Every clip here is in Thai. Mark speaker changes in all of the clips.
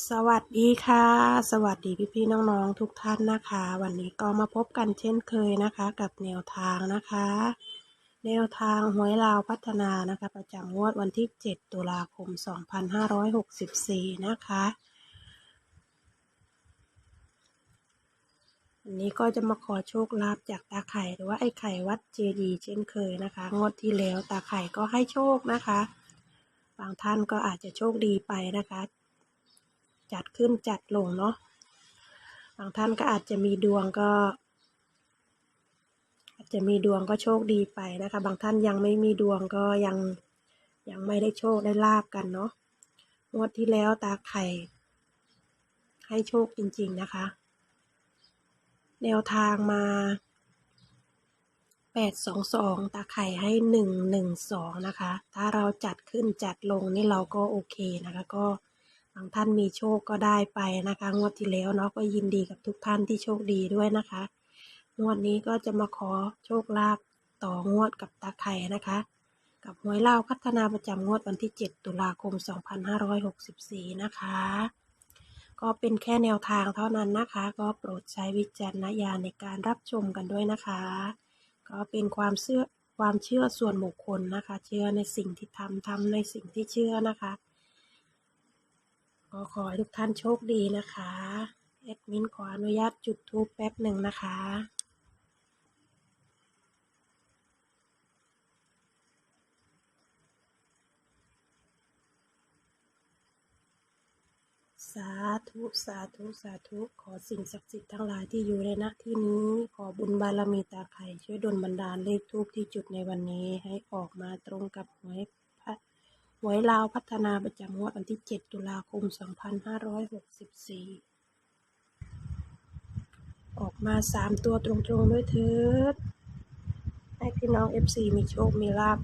Speaker 1: สวัสดีค่ะ สวัสดีพี่ๆน้องๆทุกท่านนะคะ วันนี้ก็มาพบกันเช่นเคยนะคะ กับแนวทางนะคะ แนวทางหวยลาวพัฒนานะคะ ประจำงวดวันที่ 7 ตุลาคม 2564 นะคะวันนี้ก็จะมาขอโชคลาภจากตาไข่หรือว่าไอ้ไข่วัดเจดีย์เช่นเคยนะคะ งวดที่แล้วตาไข่ก็ให้โชคนะคะ บางท่านก็อาจจะโชคดีไปนะคะ จัดขึ้นจัดลงเนาะบางท่านก็อาจจะมีดวงก็ อาจจะมีดวงก็โชคดีไปนะคะ บางท่านยังไม่มีดวงก็ยังยังไม่ได้โชคได้ลาบกันเนาะงวดที่แล้วตาไข่ให้โชคจริง ๆนะคะ แนวทางมาแปดสองสองตาไข่ให้หนึ่งหนึ่งสองนะคะ ถ้าเราจัดขึ้นจัดลงนี่เราก็โอเคนะคะก็ บางท่านมีโชคก็ได้ไปนะคะ งวดที่แล้วเนาะก็ยินดีกับทุกท่านที่โชคดีด้วยนะคะ งวดนี้ก็จะมาขอโชคลาภต่องวดกับตาไข่นะคะ กับหวยเล่าพัฒนาประจำงวดวันที่ 7 ตุลาคม 2564 นะคะ ก็เป็นแค่แนวทางเท่านั้นนะคะ ก็โปรดใช้วิจารณญาณในการรับชมกันด้วยนะคะ ก็เป็นความเชื่อความเชื่อส่วนบุคคลนะคะ เชื่อในสิ่งที่ทำทำในสิ่งที่เชื่อนะคะ ก็ขอให้ทุกท่านโชคดีนะคะแอดมินขออนุญาตจุดทูปแป๊บหนึ่งนะคะสาธุ สาธุ สาธุ ขอสิ่งศักดิ์สิทธิ์ทั้งหลายที่อยู่ในณที่นี้ ขอบุญบารมีตาไข่ช่วยดลบันดาลเลขทูปที่จุดในวันนี้ให้ออกมาตรงกับหวย หวยลาวพัฒนาประจำงวดวันที่ 7 ตุลาคม 2564 ออกมา 3 ตัวตรงๆด้วยเถิด ให้พี่น้อง FC มีโชค มีลาภ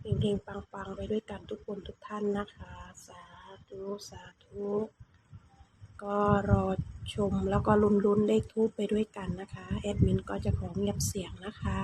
Speaker 1: เฮงๆ ปังๆ ไปด้วยกันทุกคนทุกท่านนะคะ สาธุ สาธุ ก็รอชมแล้วก็ลุ้นๆเลขทูปไปด้วยกันนะคะ แอดมินก็จะขอเงียบเสียงนะคะ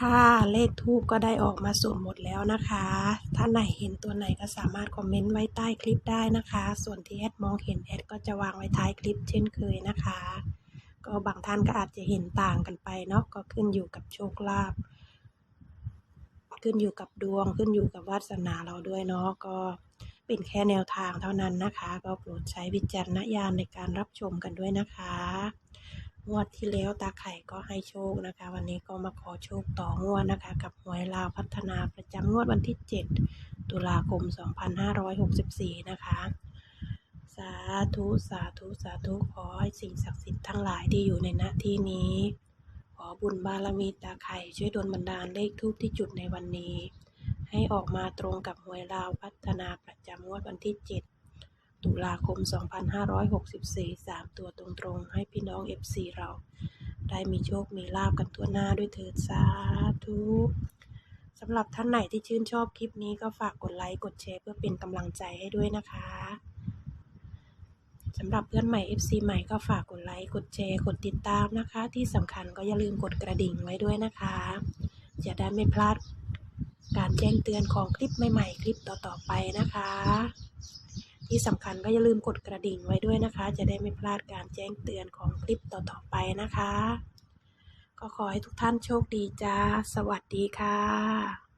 Speaker 1: ค่ะ เลขทูปก็ได้ออกมาส่วนหมดแล้วนะคะ ถ้าไหนเห็นตัวไหนก็สามารถคอมเมนต์ไว้ใต้คลิปได้นะคะ ส่วนที่แอดมองเห็นแอดก็จะวางไว้ท้ายคลิปเช่นเคยนะคะ ก็บางท่านก็อาจจะเห็นต่างกันไปเนาะ ก็ขึ้นอยู่กับโชคลาภ ขึ้นอยู่กับดวง ขึ้นอยู่กับวาสนาเราด้วยเนาะ ก็เป็นแค่แนวทางเท่านั้นนะคะ ก็โปรดใช้วิจารณญาณในการรับชมกันด้วยนะคะ งวดที่แล้วตาไข่ก็ให้โชคนะคะ วันนี้ก็มาขอโชคต่องวดนะคะ กับหวยลาวพัฒนาประจำงวดวันที่ 7 ตุลาคม 2564 นะคะ สาธุสาธุสาธุขอให้สิ่งศักดิ์สิทธิ์ทั้งหลายที่อยู่ในณที่นี้ ขอบุญบารมีตาไข่ช่วยดลบันดาลเลขทูปที่จุดในวันนี้ ให้ออกมาตรงกับหวยลาวพัฒนาประจำงวดวันที่ 7 ตุลาคม 2564 3 ตัวตรงๆ ให้พี่น้อง FC เรา ได้มีโชค มีลาบกันทั่วหน้าด้วยเถิดสาธุสำหรับท่านไหนที่ชื่นชอบคลิปนี้ก็ฝากกดไลค์ กดแชร์เพื่อเป็นกำลังใจให้ด้วยนะคะสำหรับเพื่อนใหม่ FC ใหม่ก็ฝากกดไลค์ กดแชร์ กดติดตามนะคะ ที่สำคัญก็อย่าลืมกดกระดิ่งไว้ด้วยนะคะ จะได้ไม่พลาดการแจ้งเตือนของคลิปใหม่ ๆ คลิปต่อๆไปนะคะ ที่สำคัญก็อย่าลืมกดกระดิ่งไว้ด้วยนะคะ จะได้ไม่พลาดการแจ้งเตือนของคลิปต่อๆไปนะคะ ก็ขอให้ทุกท่านโชคดีจ้า สวัสดีค่ะ